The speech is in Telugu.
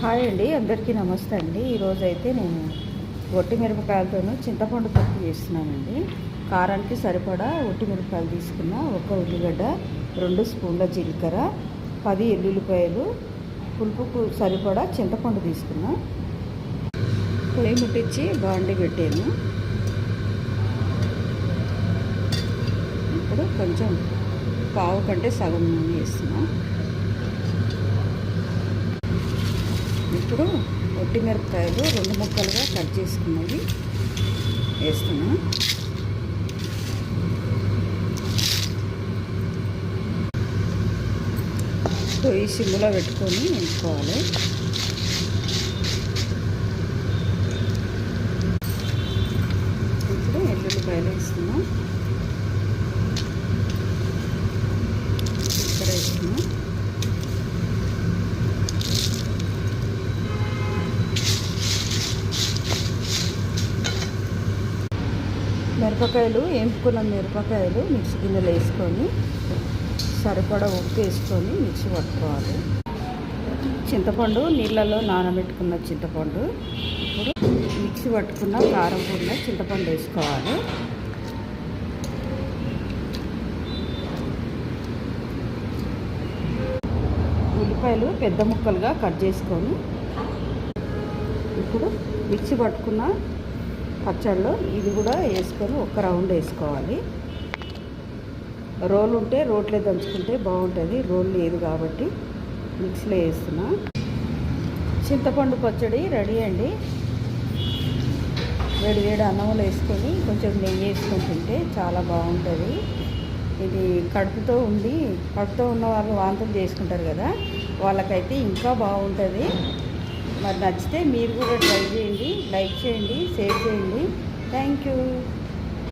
హాయ్ అండి అందరికీ నమస్తే అండి. ఈరోజు అయితే నేను ఒట్టి మిరపకాయలతోనూ చింతపండు పప్పు చేస్తున్నానండి. కారానికి సరిపడా ఒట్టి మిరపకాయలు తీసుకున్న ఒక ఉల్లిగడ్డ రెండు స్పూన్ల జీలకర్ర పది ఎల్లుల్లిపాయలు పులుపుకు సరిపడా చింతపండు తీసుకున్నా. పొయ్యి ముట్టించి బాండి పెట్టాను. ఇప్పుడు కొంచెం పావు కంటే సగం నూనె వేస్తున్నాను ఇప్పుడు ఒట్టి మిరపకాయలు రెండు ముక్కలుగా కట్ చేసుకున్నవి వేస్తున్నా. పొయ్యి సిమ్లో పెట్టుకొని వేసుకోవాలి. ఇప్పుడు ఎల్లుల్లిపాయలు వేస్తున్నాం ఇక్కడ వేస్తున్నాం మిరపకాయలు వేపుకున్న మిరపకాయలు మిక్సీ గిన్నెలు వేసుకొని సరిపడా ఉప్పు వేసుకొని మిక్సీ పట్టుకోవాలి. చింతపండు నీళ్ళలో నానబెట్టుకున్న చింతపండు. ఇప్పుడు మిక్సీ పట్టుకున్న కారం పూర్ణ చింతపండు వేసుకోవాలి. ఉల్లిపాయలు పెద్ద ముక్కలుగా కట్ చేసుకొని ఇప్పుడు మిక్సీ పట్టుకున్న పచ్చళ్ళు ఇది కూడా వేసుకొని ఒక రౌండ్ వేసుకోవాలి. రోల్ ఉంటే రోట్లే దంచుకుంటే బాగుంటుంది. రోల్ లేదు కాబట్టి మిక్సీలో వేస్తున్నా. చింతపండు పచ్చడి రెడీ అండి. వేడి వేడి అన్నంలో వేసుకొని కొంచెం నెయ్యి వేసుకొని తింటే చాలా బాగుంటుంది. ఇది కడుపుతో ఉండి కడుపుతో ఉన్న వాళ్ళు వాంతులు చేసుకుంటారు కదా వాళ్ళకైతే ఇంకా బాగుంటుంది. మరి నచ్చితే మీరు కూడా ట్రై చేయండి లైక్ చేయండి షేర్ చేయండి. Thank you